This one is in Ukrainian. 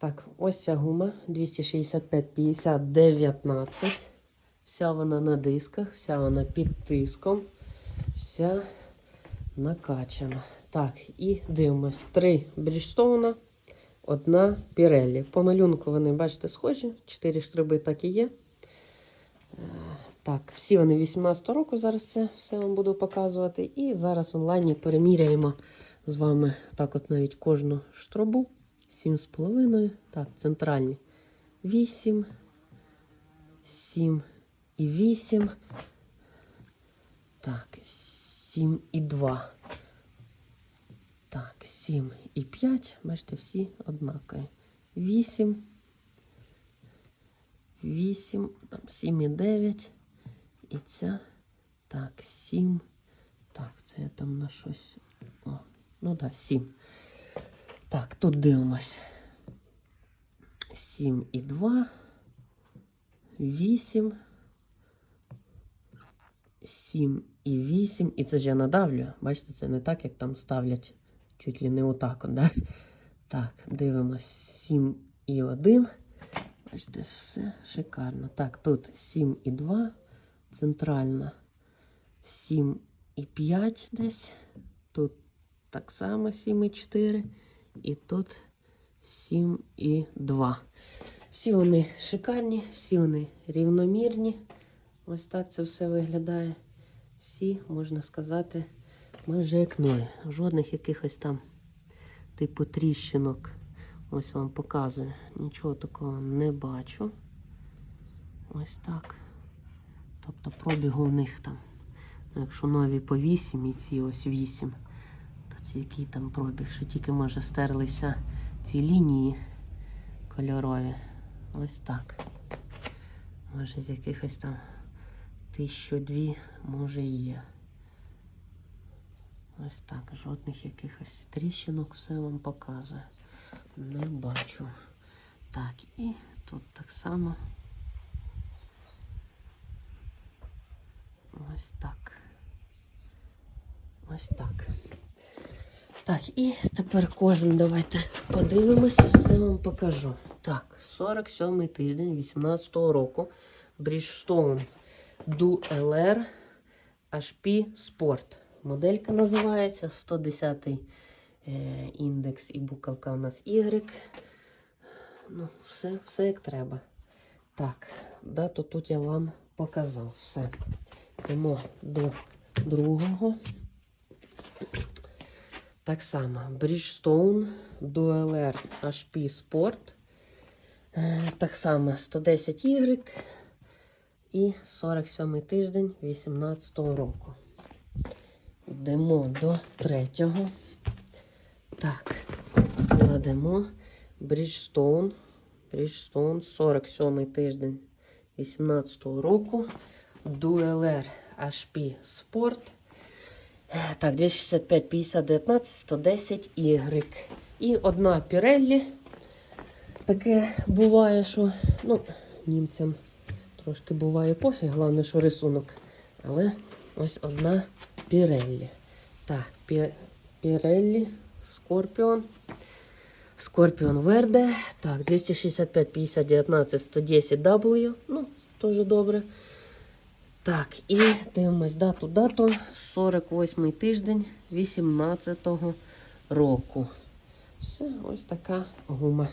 Так, ось ця гума 265 50 19. Вся вона на дисках, вся вона під тиском, вся накачана. Так, і дивимось. Три бріджстоуна, одна Піреллі. По малюнку вони, бачите, схожі. Чотири штриби так і є. Е, Так, всі вони 18 року. Зараз це все вам буду показувати. І зараз онлайні переміряємо з вами так от навіть кожну штробу. 7,5. Так, центральні 8, 7 і 8. Так, 7 і 2. Так, 7 і 5. Бачите, всі однакові. 8. 8, там 7 і 9. І ця. Так, 7. Так, це я там на щось. О, ну да, 7. Так, тут дивимось. 7 і 2. 8. 7 і 8. І це ж я надавлю. Бачите, це не так, як там ставлять. Чуть ли не отак, от, да? Так, дивимось. 7 і 1. Бачите, все шикарно. Так, тут 7 і 2. Центральна. 7 і 5 десь. Тут так само 7 і 4. І тут 7 і 2. Всі вони шикарні, всі вони рівномірні. Ось так це все виглядає. Всі, можна сказати, майже як нові. Жодних якихось там типу тріщинок. Ось вам показую. Нічого такого не бачу. Ось так. Тобто пробігу в них там. ну, Якщо нові по 8 і ці ось 8, це який там пробіг, що тільки може стерлися ці лінії кольорові. Ось так. Може з якихось там тисячу дві, може і є. Ось так, жодних якихось тріщинок все вам показує. Не бачу. Так, і тут так само. Ось так. Ось так. Так, і тепер кожен давайте подивимося, все вам покажу. Так, 47 й тиждень 18 року. Bridgestone Du HP Sport. Моделька називається 110 е, індекс і буковка у нас Y. Ну, все, все як треба. Так, дату тут я вам показав. Все. Йдемо до другого. Так само Bridgestone DualR HP Sport. Е, Так само 110 Y і 47 тиждень 18 року. Йдемо до третього. Так, кладемо Bridgestone. Bridgestone 47 тиждень 18 року. DualR HP Sport. Так, 265, 50, 19, 110 Y. І одна Pirelli. Таке буває, що ну, німцям трошки буває пофіг, головне, що рисунок. Але ось одна Pirelli. Так, Пі- Pirelli, Scorpion. Scorpion Verde. Так, 265, 50, 19, 110 W. Ну, теж добре. Так, і дивимось дату дату 48-й тиждень 18 року. Все, ось така гума.